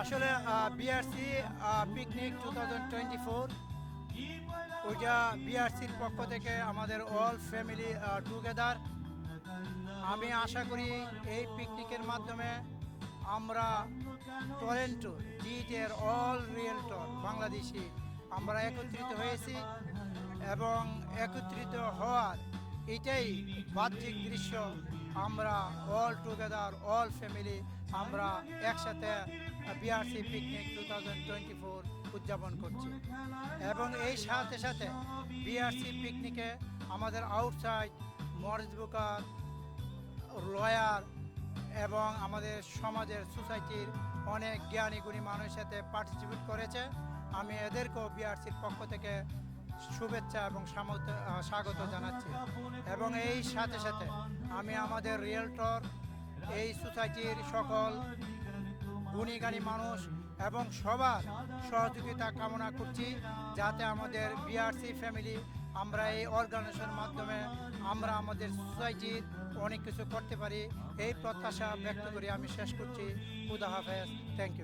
আসলে BRC picnic two thousand twenty four ওইটা বিআরসির পক্ষ থেকে আমাদের অল ফ্যামিলি টুগেদার আমি আশা করি এই পিকনিকের মাধ্যমে আমরা টরেন্টো জিটের অল রিয়েলটর বাংলাদেশি, আমরা একত্রিত হয়েছি এবং একত্রিত হওয়ার এটাই বাহ্যিক দৃশ্য। আমরা অল টুগেদার অল ফ্যামিলি আমরা একসাথে BRC picnic two thousand twenty four উদযাপন করছি। এবং এই সাথে সাথে বিআরসি পিকনিকে আমাদের আউটসাইড মরিস বুকার লয়ার এবং আমাদের সমাজের সোসাইটির অনেক জ্ঞানী গুণী মানুষের সাথে পার্টিসিপেট করেছে। আমি এদেরকেও বিআরসির পক্ষ থেকে শুভেচ্ছা এবং স্বাগত জানাচ্ছি। এবং এই সাথে সাথে আমি আমাদের রিয়েলটর এই সোসাইটির সকল গুণীগানী মানুষ এবং সবার সহযোগিতা কামনা করছি যাতে আমাদের বিআরসি ফ্যামিলি, আমরা এই অর্গানাইজেশনের মাধ্যমে আমরা আমাদের সোসাইটির অনেক কিছু করতে পারি। এই প্রত্যাশা ব্যক্ত করে আমি শেষ করছি। খুদা হাফেজ। Thank you